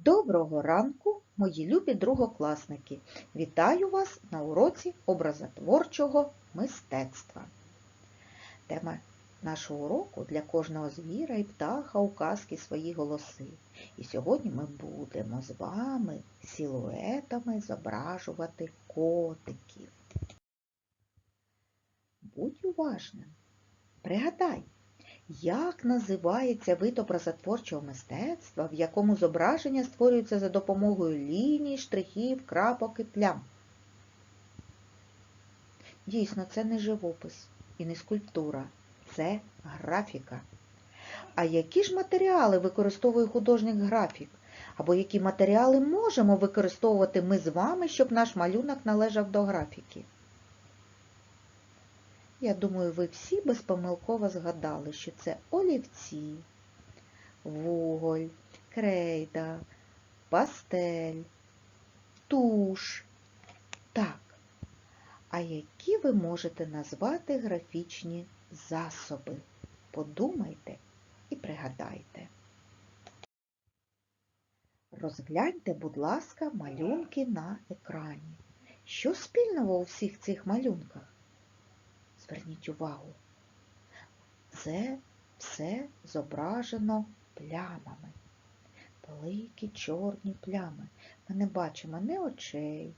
Доброго ранку, мої любі другокласники! Вітаю вас на уроці образотворчого мистецтва. Тема нашого уроку для кожного звіра і птаха у казки свої голоси. І сьогодні ми будемо з вами силуетами зображувати котиків. Будь уважним. Пригадай, як називається вид образотворчого мистецтва, в якому зображення створюється за допомогою ліній, штрихів, крапок і плям? Дійсно, це не живопис і не скульптура, це графіка. А які ж матеріали використовує художник-графік? Або які матеріали можемо використовувати ми з вами, щоб наш малюнок належав до графіки? Я думаю, ви всі безпомилково згадали, що це олівці, вуголь, крейда, пастель, туш. Так, а які ви можете назвати графічні засоби? Подумайте і пригадайте. Розгляньте, будь ласка, малюнки на екрані. Що спільного у всіх цих малюнках? Зверніть увагу, це все зображено плямами. Великі чорні плями. Ми не бачимо ні очей,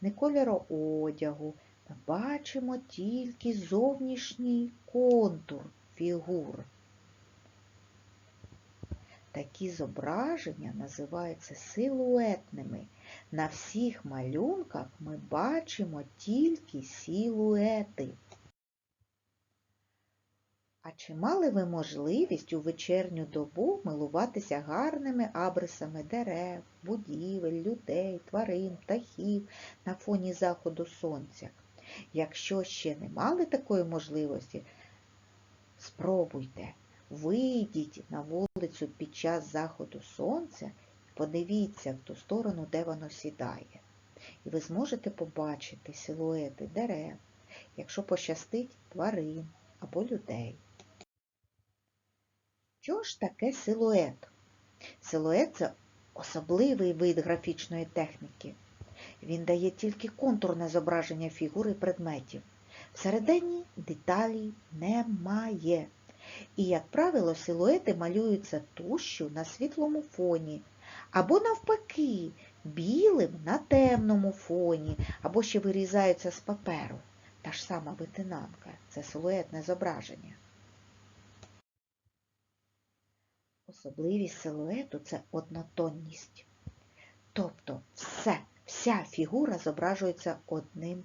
ні кольору одягу. Ми бачимо тільки зовнішній контур фігур. Такі зображення називаються силуетними. На всіх малюнках ми бачимо тільки силуети. А чи мали ви можливість у вечірню добу милуватися гарними абрисами дерев, будівель, людей, тварин, птахів на фоні заходу сонця? Якщо ще не мали такої можливості, спробуйте, вийдіть на вулицю під час заходу сонця і подивіться в ту сторону, де воно сідає. І ви зможете побачити силуети дерев, якщо пощастить тварин або людей. Що ж таке силует? Силует це особливий вид графічної техніки. Він дає тільки контурне зображення фігур і предметів. Всередині деталей немає. І, як правило, силуети малюються тушю на світлому фоні, або навпаки, білим на темному фоні, або ще вирізаються з паперу. Та ж сама витинанка це силуетне зображення. Особливість силуету це однотонність. Тобто все, вся фігура зображується одним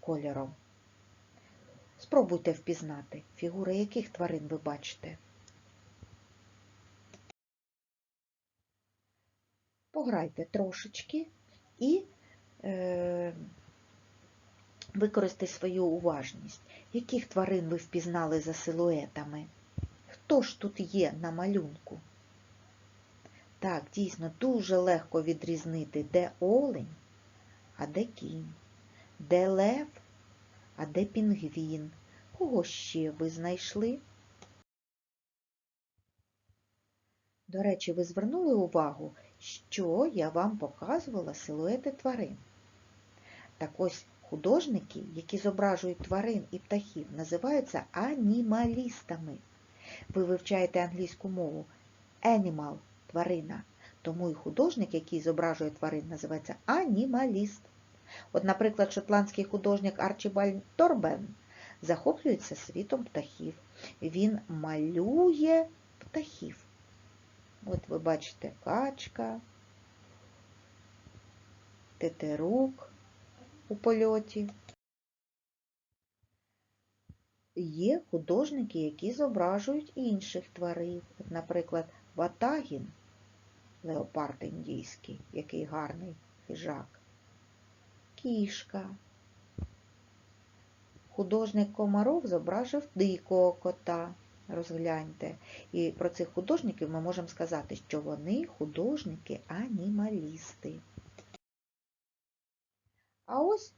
кольором. Спробуйте впізнати, фігури яких тварин ви бачите. Пограйте трошечки і е, використайте свою уважність. Яких тварин ви впізнали за силуетами? Хто ж тут є на малюнку? Так, дійсно, дуже легко відрізнити, де олень, а де кінь, де лев, а де пінгвін. Кого ще ви знайшли? До речі, ви звернули увагу, що я вам показувала силуети тварин. Так ось художники, які зображують тварин і птахів, називаються анімалістами. Ви вивчаєте англійську мову animal – тварина. Тому і художник, який зображує тварин, називається анімаліст. От, наприклад, шотландський художник Арчібальд Торбен захоплюється світом птахів. Він малює птахів. От ви бачите качка, тетерук у польоті. Є художники, які зображують інших тварин. От, наприклад, Ватагін, леопард індійський, який гарний хижак, кішка. Художник Комаров зображив дикого кота. Розгляньте. І про цих художників ми можемо сказати, що вони художники-анімалісти. А ось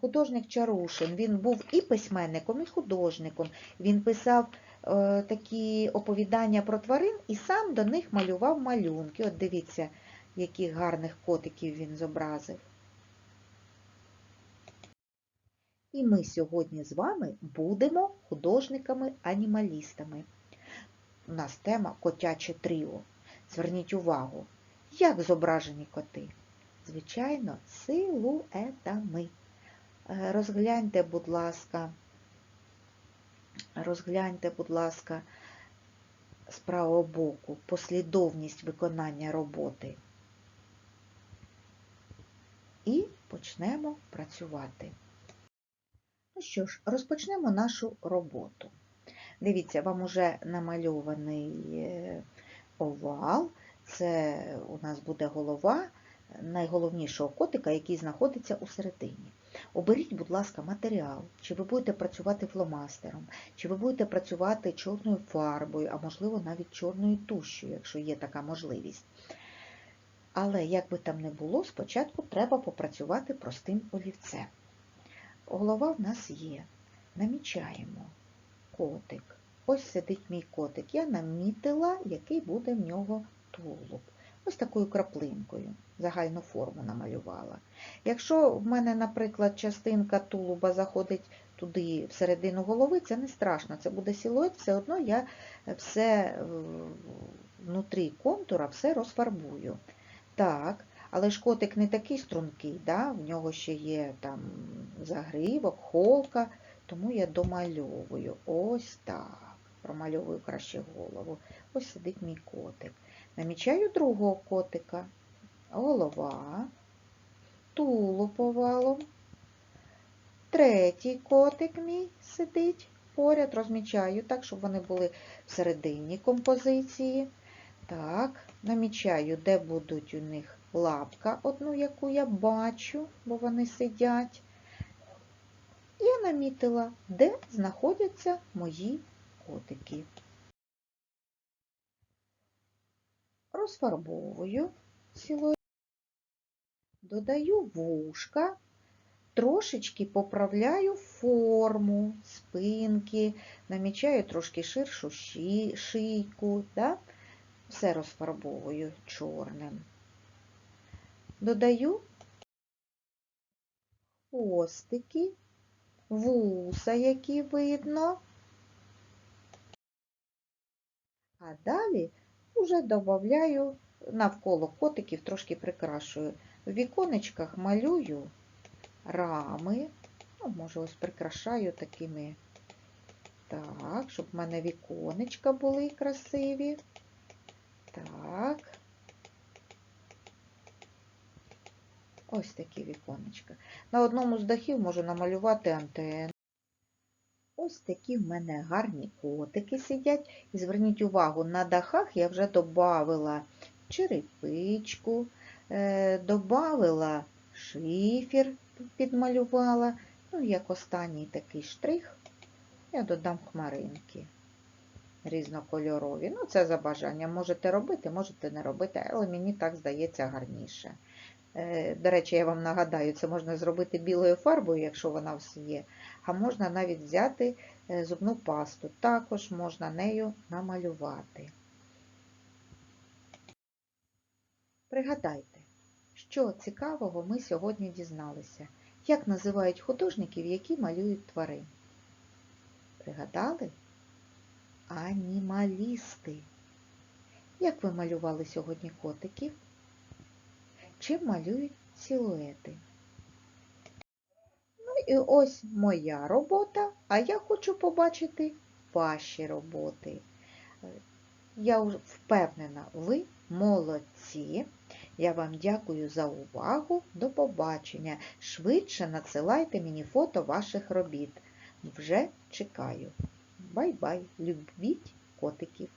художник Чарушин, він був і письменником, і художником. Він писав е, такі оповідання про тварин і сам до них малював малюнки. От дивіться, яких гарних котиків він зобразив. І ми сьогодні з вами будемо художниками-анімалістами. У нас тема котяче тріо. Зверніть увагу, як зображені коти? Звичайно, силуетами. Е, Розгляньте, будь ласка, розгляньте, будь ласка, з правого боку послідовність виконання роботи. І почнемо працювати. Ну що ж, розпочнемо нашу роботу. Дивіться, вам уже намальований е, овал. Це у нас буде голова найголовнішого котика, який знаходиться у середині. Оберіть, будь ласка, матеріал, чи ви будете працювати фломастером, чи ви будете працювати чорною фарбою, а можливо навіть чорною тушшю, якщо є така можливість. Але, як би там не було, спочатку треба попрацювати простим олівцем. Голова в нас є. Намічаємо котик. Ось сидить мій котик. Я намітила, який буде в нього тулуб. Ось такою краплинкою. Загальну форму намалювала. Якщо в мене, наприклад, частинка тулуба заходить туди всередину голови, це не страшно, це буде силует, все одно я все внутрі контура все розфарбую. Так, але ж котик не такий стрункий, да? в нього ще є там загривок, холка, тому я домальовую. Ось так. Промальовую краще голову. Ось сидить мій котик. Намічаю другого котика. Голова, тулуб овалом. Третій котик мій сидить поряд, розмічаю так, щоб вони були всередині композиції. Так, намічаю, де будуть у них лапка, одну, яку я бачу, бо вони сидять. Я намітила, де знаходяться мої котики. Розфарбовую силует, додаю вушка, трошечки поправляю форму спинки, намічаю трошки ширшу ши- шийку, да? все розфарбовую чорним. Додаю хвостики, вуса, які видно. А далі вже додаю навколо котиків, трошки прикрашую. В віконечках малюю рами, ну, може, ось прикрашаю такими, так, щоб в мене віконечка були красиві. Так. Ось такі віконечка. На одному з дахів можу намалювати антенну. Ось такі в мене гарні котики сидять. І зверніть увагу, на дахах я вже додавила черепичку, е, додавила шифер, підмалювала. Ну, як останній такий штрих, я додам хмаринки різнокольорові. Ну, це за бажанням. Можете робити, можете не робити, але мені так здається гарніше. Е, До речі, я вам нагадаю, це можна зробити білою фарбою, якщо вона у вас є, а можна навіть взяти е, зубну пасту. Також можна нею намалювати. Пригадайте, що цікавого ми сьогодні дізналися. Як називають художників, які малюють тварин? Пригадали? Анімалісти. Як ви малювали сьогодні котиків? Чим малюють силуети? Ну і ось моя робота, а я хочу побачити ваші роботи. Я впевнена, ви молодці. Я вам дякую за увагу. До побачення. Швидше надсилайте мені фото ваших робіт. Вже чекаю. Бай-бай, любіть котиків!